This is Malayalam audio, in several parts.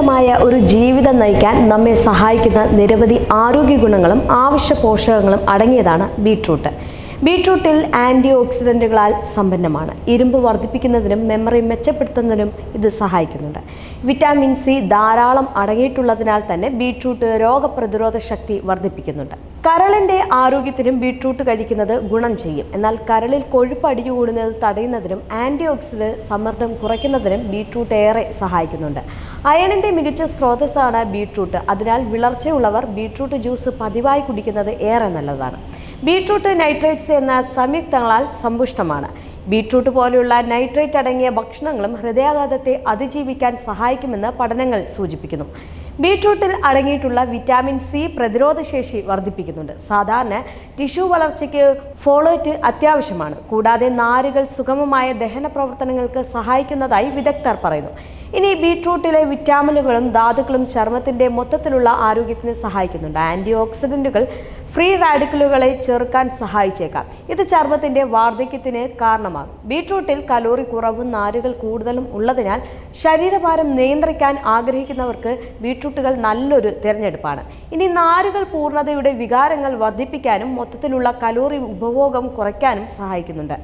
ആരോഗ്യകരമായ ഒരു ജീവിതം നയിക്കാൻ നമ്മെ സഹായിക്കുന്ന നിരവധി ആരോഗ്യ ഗുണങ്ങളും ആവശ്യ പോഷകങ്ങളും അടങ്ങിയതാണ് ബീട്രൂട്ട്. ബീട്രൂട്ടിൽ ആന്റി ഓക്സിഡന്റുകളാൽ സമ്പന്നമാണ്. ഇരുമ്പ് വർദ്ധിപ്പിക്കുന്നതിനും മെമ്മറി മെച്ചപ്പെടുത്തുന്നതിനും ഇത് സഹായിക്കുന്നുണ്ട്. വിറ്റാമിൻ സി ധാരാളം അടങ്ങിയിട്ടുള്ളതിനാൽ തന്നെ ബീട്രൂട്ട് രോഗപ്രതിരോധ ശക്തി വർദ്ധിപ്പിക്കുന്നുണ്ട്. കരളിന്റെ ആരോഗ്യത്തിനും ബീട്രൂട്ട് കഴിക്കുന്നത് ഗുണം ചെയ്യും. എന്നാൽ കരളിൽ കൊഴുപ്പ് അടിഞ്ഞുകൂടുന്നത് തടയുന്നതിനും ആന്റി ഓക്സിഡ് സമ്മർദ്ദം കുറയ്ക്കുന്നതിനും ബീട്രൂട്ട് ഏറെ സഹായിക്കുന്നുണ്ട്. അയണിന്റെ മികച്ച സ്രോതസ്സാണ് ബീട്രൂട്ട്. അതിനാൽ വിളർച്ചയുള്ളവർ ബീട്രൂട്ട് ജ്യൂസ് പതിവായി കുടിക്കുന്നത് ഏറെ നല്ലതാണ്. ബീട്രൂട്ട് നൈട്രേറ്റ്സ് എന്ന സംയുക്തങ്ങളാൽ സമ്പുഷ്ടമാണ്. ബീട്രൂട്ട് പോലെയുള്ള നൈട്രേറ്റ് അടങ്ങിയ ഭക്ഷണങ്ങളും ഹൃദയാഘാതത്തെ അതിജീവിക്കാൻ സഹായിക്കുമെന്ന് പഠനങ്ങൾ സൂചിപ്പിക്കുന്നു. ബീട്രൂട്ടിൽ അടങ്ങിയിട്ടുള്ള വിറ്റാമിൻ സി പ്രതിരോധശേഷി വർദ്ധിപ്പിക്കുന്നുണ്ട്. സാധാരണ ടിഷ്യൂ വളർച്ചയ്ക്ക് ഫോളേറ്റ് അത്യാവശ്യമാണ്. കൂടാതെ നാരുകൾ സുഗമമായ ദഹന പ്രവർത്തനങ്ങൾക്ക് സഹായിക്കുന്നതായി വിദഗ്ധർ പറയുന്നു. ഇനി ബീട്രൂട്ടിലെ വിറ്റാമിനുകളും ധാതുക്കളും ചർമ്മത്തിന്റെ മൊത്തത്തിലുള്ള ആരോഗ്യത്തിന് സഹായിക്കുന്നുണ്ട്. ആന്റി ഓക്സിഡന്റുകൾ ഫ്രീ റാഡിക്കലുകളെ ചെറുക്കാൻ സഹായിച്ചേക്കാം. ഇത് ചർമ്മത്തിന്റെ വാർദ്ധക്യത്തിന് കാരണമാകും. ബീട്രൂട്ടിൽ കലോറി കുറവും നാരുകൾ കൂടുതലും ഉള്ളതിനാൽ ശരീരഭാരം നിയന്ത്രിക്കാൻ ആഗ്രഹിക്കുന്നവർക്ക് ബീട്രൂട്ടുകൾ നല്ലൊരു തിരഞ്ഞെടുപ്പാണ്. ഇനി നാരുകൾ പൂർണതയുടെ വികാരങ്ങൾ വർദ്ധിപ്പിക്കാനും മൊത്തത്തിലുള്ള കലോറി ഉപഭോഗം കുറയ്ക്കാനും സഹായിക്കുന്നുണ്ട്.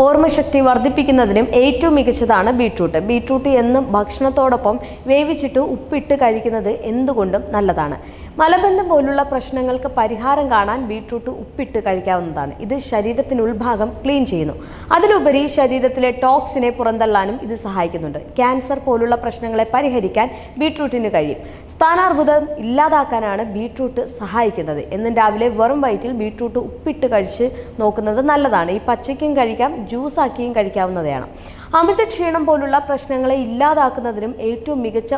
ഓർമ്മശക്തി വർദ്ധിപ്പിക്കുന്നതിനും ഏറ്റവും മികച്ചതാണ് ബീട്രൂട്ട്. ബീട്രൂട്ട് എന്നും ഭക്ഷണത്തോടൊപ്പം വേവിച്ചിട്ട് ഉപ്പിട്ട് കഴിക്കുന്നത് എന്തുകൊണ്ടും നല്ലതാണ്. മലബന്ധം പോലുള്ള പ്രശ്നങ്ങൾക്ക് പരിഹാരം കാണാൻ ബീട്രൂട്ട് ഉപ്പിട്ട് കഴിക്കാവുന്നതാണ്. ഇത് ശരീരത്തിന് ഉൾഭാഗം ക്ലീൻ ചെയ്യുന്നു. അതിലുപരി ശരീരത്തിലെ ടോക്സിനെ പുറന്തള്ളാനും ഇത് സഹായിക്കുന്നുണ്ട്. ക്യാൻസർ പോലുള്ള പ്രശ്നങ്ങളെ പരിഹരിക്കാൻ ബീട്രൂട്ടിന് കഴിയും. സ്ഥാനാർബുദം ഇല്ലാതാക്കാനാണ് ബീട്രൂട്ട് സഹായിക്കുന്നത്. എന്നും രാവിലെ വെറും വയറ്റിൽ ബീട്രൂട്ട് ഉപ്പിട്ട് കഴിച്ച് നോക്കുന്നത് നല്ലതാണ്. ഈ പച്ചയ്ക്കും കഴിക്കാം ജ്യൂസാക്കിയും കഴിക്കാവുന്നതാണ് അമിത ക്ഷീണം പോലുള്ള പ്രശ്നങ്ങളെ ഇല്ലാതാക്കുന്നതിനും ഏറ്റവും മികച്ച